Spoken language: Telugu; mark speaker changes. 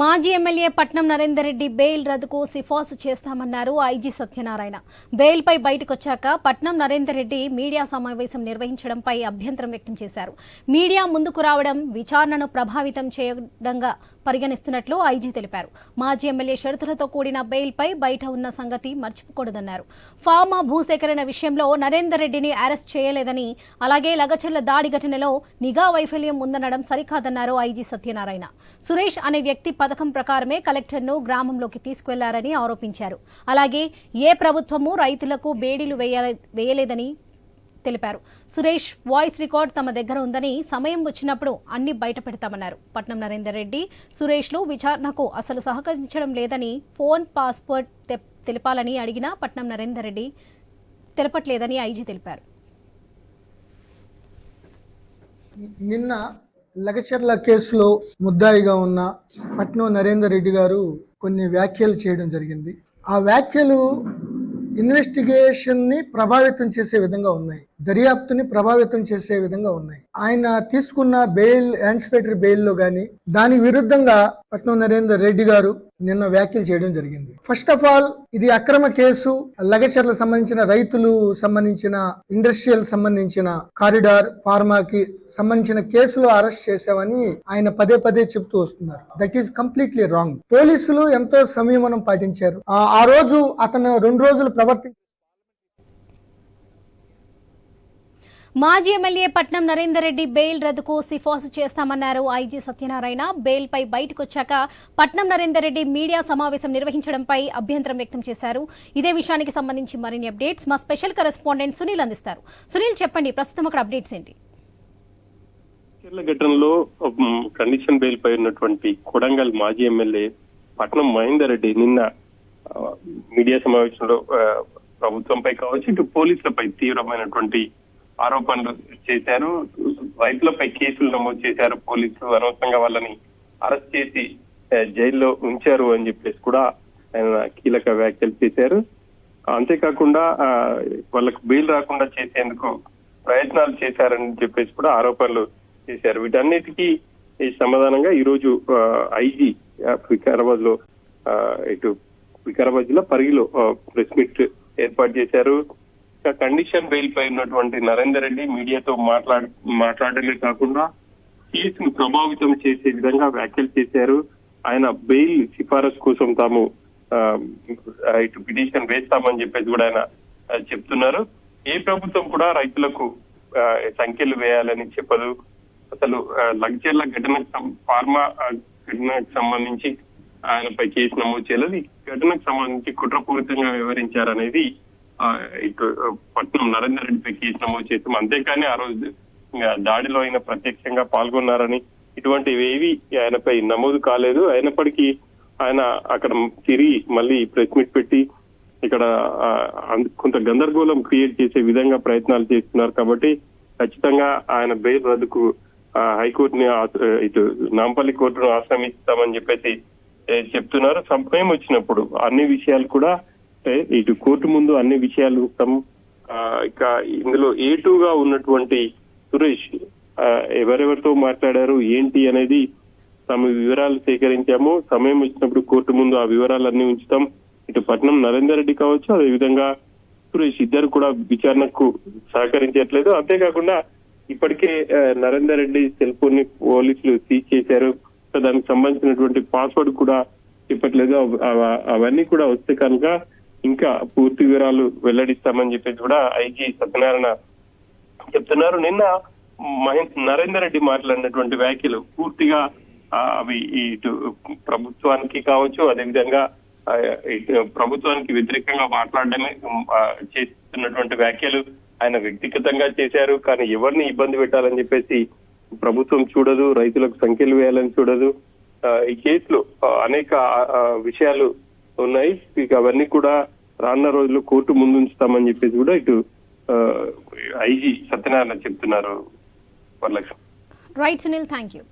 Speaker 1: మాజీ ఎమ్మెల్యే పట్నం నరేందర్ రెడ్డి బెయిల్ రద్దుకు సిఫార్సు చేస్తామన్నారు ఐజీ సత్యనారాయణ. బెయిల్పై బయటకొచ్చాక పట్నం నరేందర్ రెడ్డి మీడియా సమావేశం నిర్వహించడంపై అభ్యంతరం వ్యక్తం చేశారు. మీడియా ముందుకు రావడం విచారణను ప్రభావితం చేయడంగా పరిగణిస్తున్నట్లు ఐజీ తెలిపారు. మాజీ ఎమ్మెల్యే షరతులతో కూడిన బెయిల్పై బయట ఉన్న సంగతి మర్చిపోకూడదన్నారు. ఫార్మా భూసేకరణ విషయంలో నరేందర్ రెడ్డిని అరెస్ట్ చేయలేదని అలాగే లగచర్ల దాడి ఘటనలో నిఘా వైఫల్యం ఉందనడం సరికాదన్నారు ఐజీ సత్యనారాయణ. సురేష్ అనే వ్యక్తి పథకం ప్రకారమే కలెక్టర్ను గ్రామంలోకి తీసుకువెళ్ళారని ఆరోపించారు. అలాగే ఏ ప్రభుత్వము రైతులకు బేడీలు వేయలేదని తెలిపారు. సురేష్ వాయిస్ రికార్డ్ తమ దగ్గర ఉందని సమయం వచ్చినప్పుడు అన్ని బయట పెడతామన్నారు పట్నం నరేందర్ రెడ్డి సురేష్లు విచారణకు అసలు సహకరించడం లేదని ఫోన్ పాస్వర్డ్ తె- తెలపాలని అడిగినా పట్నం నరేందర్ రెడ్డి తెలపట్లేదని ఐజీ తెలిపారు.
Speaker 2: నిన్న లగచర్ల కేసులో ముద్దాయిగా ఉన్న పట్నం నరేందర్ రెడ్డి గారు కొన్ని వ్యాఖ్యలు చేయడం జరిగింది. ఆ వ్యాఖ్యలు ఇన్వెస్టిగేషన్ని ప్రభావితం చేసే విధంగా ఉన్నాయి. దర్యాప్తుని ప్రభావితం చేసే విధంగా ఉన్నాయి. ఆయన తీసుకున్న బెయిల్ యాంటిసిపేటరీ బెయిల్లో కానీ దాని దానికి విరుద్ధంగా పట్నం నరేందర్ రెడ్డి గారు నిన్న వ్యాఖ్యలు చేయడం జరిగింది. ఫస్ట్ ఆఫ్ ఆల్ ఇది అక్రమ కేసు. లగచర్లకు సంబంధించిన రైతులు సంబంధించిన ఇండస్ట్రియల్ సంబంధించిన కారిడార్ ఫార్మాకి సంబంధించిన కేసులో అరెస్ట్ చేశామని ఆయన పదే పదే చెప్తూ వస్తున్నారు. దట్ ఈస్ కంప్లీట్లీ రాంగ్ పోలీసులు ఎంతో సంయమనం పాటించారు. ఆ- రోజు అతను రెండు రోజులు ప్రవర్తి
Speaker 1: మాజీ ఎమ్మెల్యే పట్నం నరేందర్ రెడ్డి బెయిల్ రద్దుకు సిఫార్సు చేస్తామన్నారు ఐజీ సత్యనారాయణ. బెయిల్పై బయటకొచ్చాక పట్నం నరేందర్ రెడ్డి మీడియా సమావేశం నిర్వహించడంపై అభ్యంతరం వ్యక్తం చేశారు. ఇదే విషయానికి సంబంధించి మరిన్ని అప్డేట్స్ మా స్పెషల్ కరెస్పాండెంట్ సునీల్ అందిస్తారు. సునీల్ చెప్పండి ప్రస్తుతం అక్కడ అప్డేట్స్ ఏంటి?
Speaker 3: కేరళ ఘటనలో కండిషన్ బెయిల్ పై ఉన్నటువంటి కొడంగల్ మాజీ ఎమ్మెల్యే పట్నం మహేందర్ రెడ్డి నిన్న మీడియా సమావేశంలో ప్రభుత్వంపై కావచ్చు ఇటు పోలీసులపై తీవ్రమైనటువంటి ఆరోపణలు చేశారు. రైతులపై కేసులు నమోదు చేశారు. పోలీసులు అనవసరంగా వాళ్ళని అరెస్ట్ చేసి జైల్లో ఉంచారు అని చెప్పేసి కూడా ఆయన కీలక వ్యాఖ్యలు చేశారు. అంతేకాకుండా ఆ, వాళ్ళకు బెయిల్ రాకుండా చేసేందుకు ప్రయత్నాలు చేశారని చెప్పేసి కూడా ఆరోపణలు చేశారు. వీటన్నిటికీ సమాధానంగా ఈరోజు ఐజీ వికారాబాద్లో ఆ, ఇటు వికారాబాద్ జిల్లా పరిగిలో ప్రెస్ మీట్ ఏర్పాటు చేశారు. కండిషన్ బెయిల్ పై ఉన్నటువంటి నరేందర్ రెడ్డి మీడియాతో మాట్లాడ మాట్లాడలే కాకుండా కేసును ప్రభావితం చేసే విధంగా వ్యాఖ్యలు చేశారు. ఆయన బెయిల్ సిఫారసు కోసం తాము ఇటు పిటిషన్ వేస్తామని చెప్పేసి కూడా ఆయన చెప్తున్నారు. ఏ ప్రభుత్వం కూడా రైతులకు సంఖ్యలు వేయాలని చెప్పదు. అసలు లగ్జర్ల ఘటనకు ఫార్మా ఘటనకు సంబంధించి ఆయనపై కేసు నమోదు చేయలేదు ఈ ఘటనకు సంబంధించి కుట్రపూరితంగా వివరించారనేది ఇటు పట్నం నరేందర్ రెడ్డిపై కేసు నమోదు చేసాం అంతేకాని ఆ రోజు దాడిలో ఆయన ప్రత్యక్షంగా పాల్గొన్నారని ఇటువంటివి ఏవి ఆయనపై నమోదు కాలేదు. అయినప్పటికీ ఆయన అక్కడ తిరిగి మళ్ళీ ప్రెస్ మీట్ పెట్టి ఇక్కడ కొంత గందరగోళం క్రియేట్ చేసే విధంగా ప్రయత్నాలు చేస్తున్నారు కాబట్టి ఖచ్చితంగా ఆయన బెయిల్ రద్దుకు ఆ, హైకోర్టుని ఇటు నాంపల్లి కోర్టును ఆశ్రమిస్తామని చెప్పేసి చెప్తున్నారు. సమయం వచ్చినప్పుడు అన్ని విషయాలు కూడా ఏ, ఇటు కోర్టు ముందు అన్ని విషయాలు తమ ఆ, ఇక ఇందులో ఏ గా ఉన్నటువంటి సురేష్ ఎవరెవరితో మాట్లాడారు ఏంటి అనేది తమ వివరాలు సేకరించాము. సమయం వచ్చినప్పుడు కోర్టు ముందు ఆ వివరాలన్నీ ఉంచుతాం. ఇటు పట్నం నరేందర్ రెడ్డి కావచ్చు అదేవిధంగా సురేష్ ఇద్దరు కూడా విచారణకు సహకరించట్లేదు. అంతేకాకుండా ఇప్పటికే నరేందర్ రెడ్డి సెల్ ఫోన్ని పోలీసులు సీజ్ చేశారు. దానికి సంబంధించినటువంటి పాస్వర్డ్ కూడా చెప్పట్లేదు అవన్నీ కూడా వస్తే కనుక ఇంకా పూర్తి వివరాలు వెల్లడిస్తామని చెప్పేసి కూడా ఐజీ సత్యనారాయణ చెప్తున్నారు. నిన్న మహేంద్ నరేందర్ రెడ్డి మాట్లాడినటువంటి వ్యాఖ్యలు పూర్తిగా అవి ఇటు ప్రభుత్వానికి కావచ్చు అదేవిధంగా ప్రభుత్వానికి వ్యతిరేకంగా మాట్లాడడమే చేస్తున్నటువంటి వ్యాఖ్యలు ఆయన వ్యక్తిగతంగా చేశారు. కానీ ఎవరిని ఇబ్బంది పెట్టాలని చెప్పేసి ప్రభుత్వం చూడదు రైతులకు సంఖ్యలు వేయాలని చూడదు. ఈ కేసులో అనేక విషయాలు ఉన్నాయి. ఇక అవన్నీ కూడా రానున్న రోజుల్లో కోర్టు ముందు ఉంచుతామని చెప్పేసి కూడా ఇటు ఐజీ సత్యనారాయణ చెప్తున్నారు Varalakshmi.
Speaker 1: Right Sunil thank you